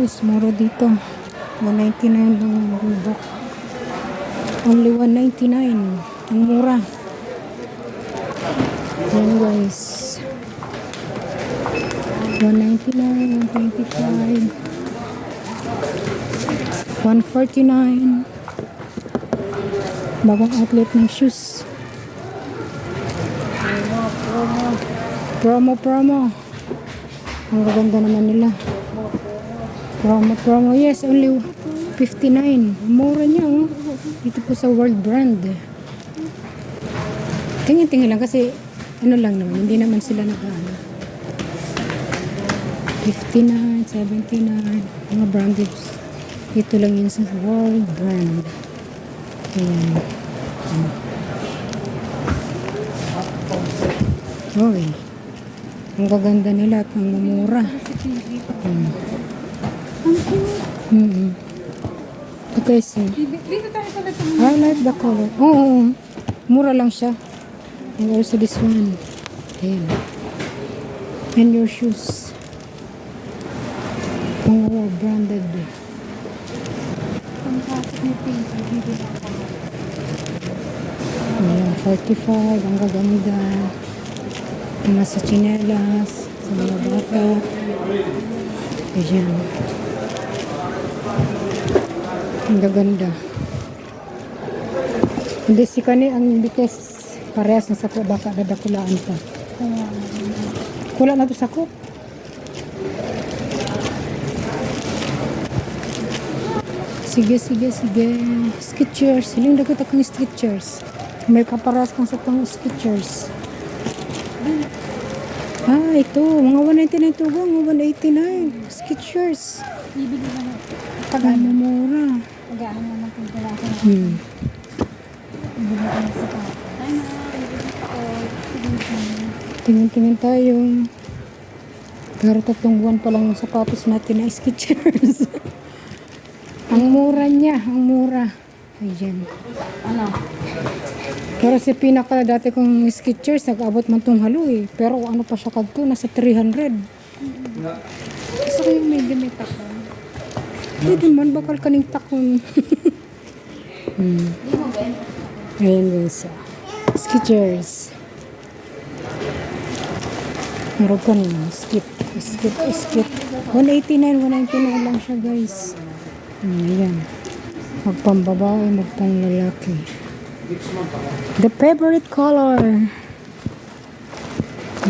guys, mura dito. 199 lang ang bundok. Only 199. Ang mura. Yan guys. 199, 125, 149. Bagong outlet ng shoes. Promo, promo. Ang gaganda naman nila. Promo, promo. Yes, only 59. Mura niya, oh. Dito po sa World Brand. Tingin-tingin lang kasi ano lang naman, hindi naman sila nag-ano. 59, 79, mga branded. Dito lang yun sa World Brand. Ayan. Oy. Ang gaganda nila at ang mumura. Hmm. Mm-hmm. Okay, see. Dito tayo pala ito. I like the color. Oo, oo. mura lang siya. And also this one. Ayan. And your shoes. Mga branded. Pangkasok ni Pink. Dito ako. Ayan, 45. Ang gaganda. Mga sa chinelas. Sa mga bata. Ayan. Ang gaganda. Hindi si Kani ang bites parehas na sa ko baka nadakulaan pa. Kula na to sa ko. Sige, sige, sige. Sketchers. Hiling dagat akong sketchers. May kaparas kang sa pang sketchers. Ah, ito. Mga 199 ito ba? Mga 189. Sketchers. bibili na na. Pag ano mura. Pag-ano na natin pala ako. Hmm. Na sa pa. Ay na, bibili ko. Tingin-tingin tayo. Pero tatlong buwan pa lang yung sapatos natin na sketchers. ang mura niya, ang mura. Ayan. Ano? Pero si pinaka dati kong sketchers, nag-abot man tong halo eh. Pero ano pa siya kadto, nasa 300. Gusto ko yung may damit ako. Hindi man, bakal kaning takon. hmm. Ayan guys. ah. Sketchers. Meron ka na. Skip. Skip. Skip. 189, 199 lang siya guys. Hmm, Ayan. Magpambabae, magpanglalaki. The favorite color.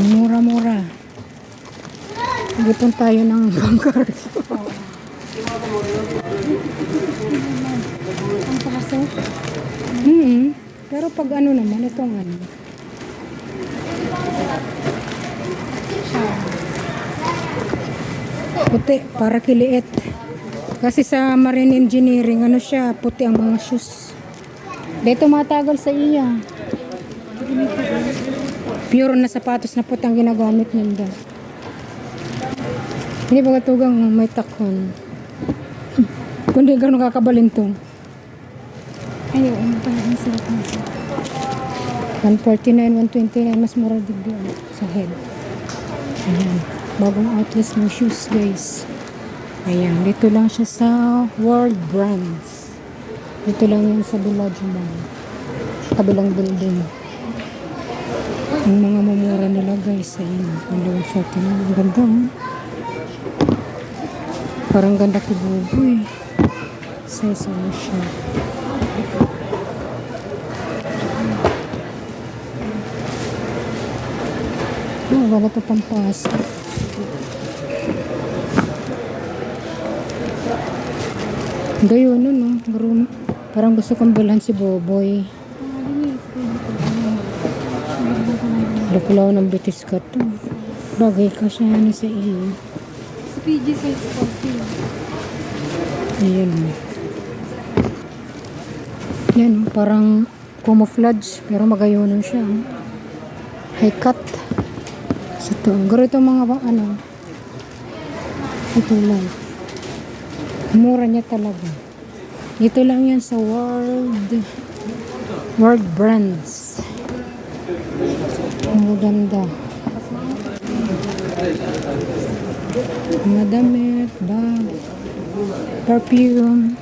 Mura-mura. Ipon tayo ng bangkar. Ang pasok. Hmm. Pero pag ano naman, itong ano. Puti, para kiliit. Kasi sa marine engineering, ano siya, puti ang mga shoes. Dito matagal sa iya. Pure na sapatos na puti ang ginagamit nila. Hindi ba katugang may takon? Kundi gano'ng kakabalintong. Ayaw, ano pala ang sarap nito. 149, 129, mas mura din doon sa head. Ayan. Bagong outlets ng shoes, guys. Ayan. Dito lang siya sa World Brands. Dito lang yun sa Bellagio Mall. Kabilang building. Ang mga mamura nila, guys. Ayan. Ang 149. Ang ganda, oh. Parang ganda ko buboy. Ano siya. Oh, wala to pampas. Gayon, no, no. Garo- Parang gusto kong bilhan si Boboy. Laklaw ng bitis ka to. Bagay ka siya ni sa iyo. Sa PG size 40. Ayan. oh. Yan, parang camouflage, pero magayonon siya. High cut. Sa to. Garo itong mga ano. Ito lang. Mura niya talaga. Dito lang yan sa World World Brands. Ang ganda. Mga damit, bag. perfume,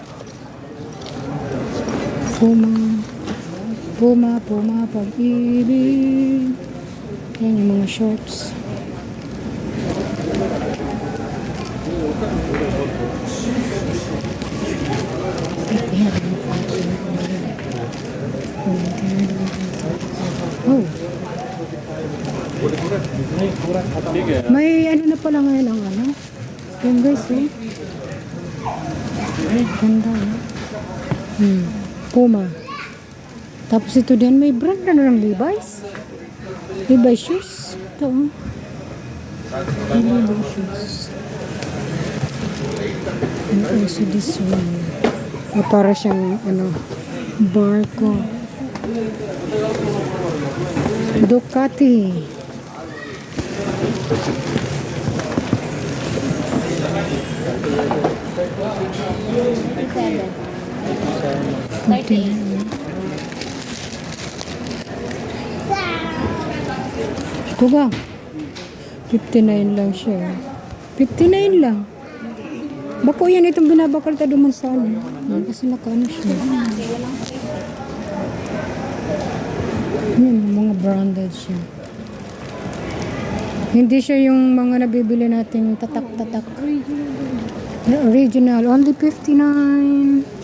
Puma, Puma, Puma, pag-ibig. Yan yung mga shorts. Oh. May ano na pala ngayon ang ano. Yung guys, eh. Ganda, eh. Hmm. Puma. Tapos ito din, may brand na ng Levi's. Levi's shoes. Ito, oh. Levi's shoes. And also this one. Ah, para siyang, ano, barko. Ducati. Thirty-eight. Kuga. 59 lang siya. 59 lang. Bako yan itong binabakal ta duman sa ano. Kasi nakaano siya. Yan, mga branded siya. Hindi siya yung mga nabibili nating tatak-tatak. Original. Only 59.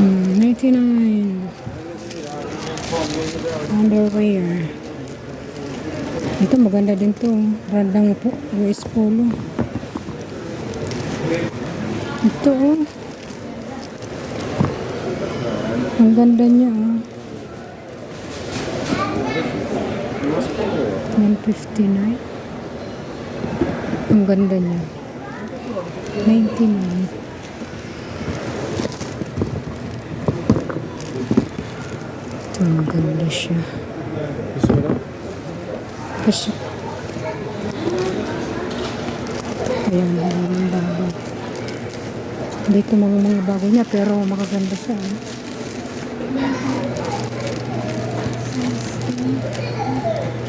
Hmm, 99. Underwear. Ito maganda din to. Randang po. US Polo. Ito oh. Ang ganda niya oh. 159. Ang ganda niya. 99. Ito, ang ganda siya. Kasi, ayan, ang bago. Dito mga mga bago niya, pero makaganda siya. eh.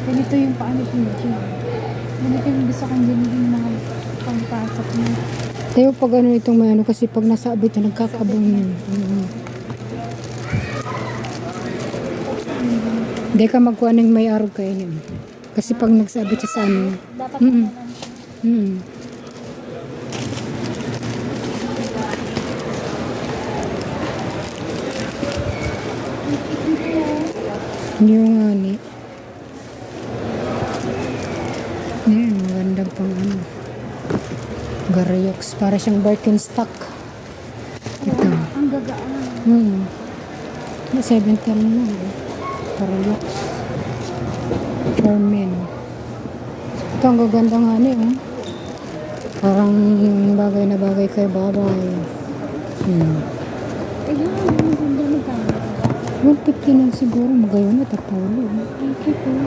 Ganito yung paano ko yun. Ganito yung gusto kong ganito yung mga pangpasok mo. Tayo pag ano itong may ano, kasi pag nasa abit na nagkakabong yun. Mm. Hindi ka magkuha ng may araw kayo niya. Kasi pag nagsabit siya sa ano, Dapat mm lang siya. hmm. Yung ani. Yan, maganda pang ano. Garyox. Para siyang Birkenstock. Ito. Ang gagaan. Hmm. May 7 lang na. eh. Garyox. For men. Ito ang gaganda nga ni, oh. Parang bagay na bagay kay babay. Hmm. Ayun, ang ganda ng camera. 150 lang siguro. Magayon na tapulo. Ang cute oh.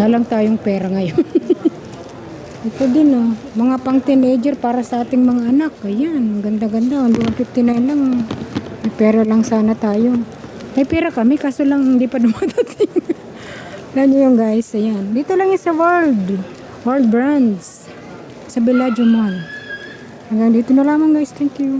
Na lang tayong pera ngayon. Ito din oh. Mga pang teenager para sa ating mga anak. Ayan. Ganda-ganda. 159 lang. May pera lang sana tayo. May pera kami kaso lang hindi pa dumadating. Alam niyo yung guys. Ayan. Dito lang yung sa World. World Brands. Sa Bellagio Mall. Hanggang dito na lamang guys. Thank you.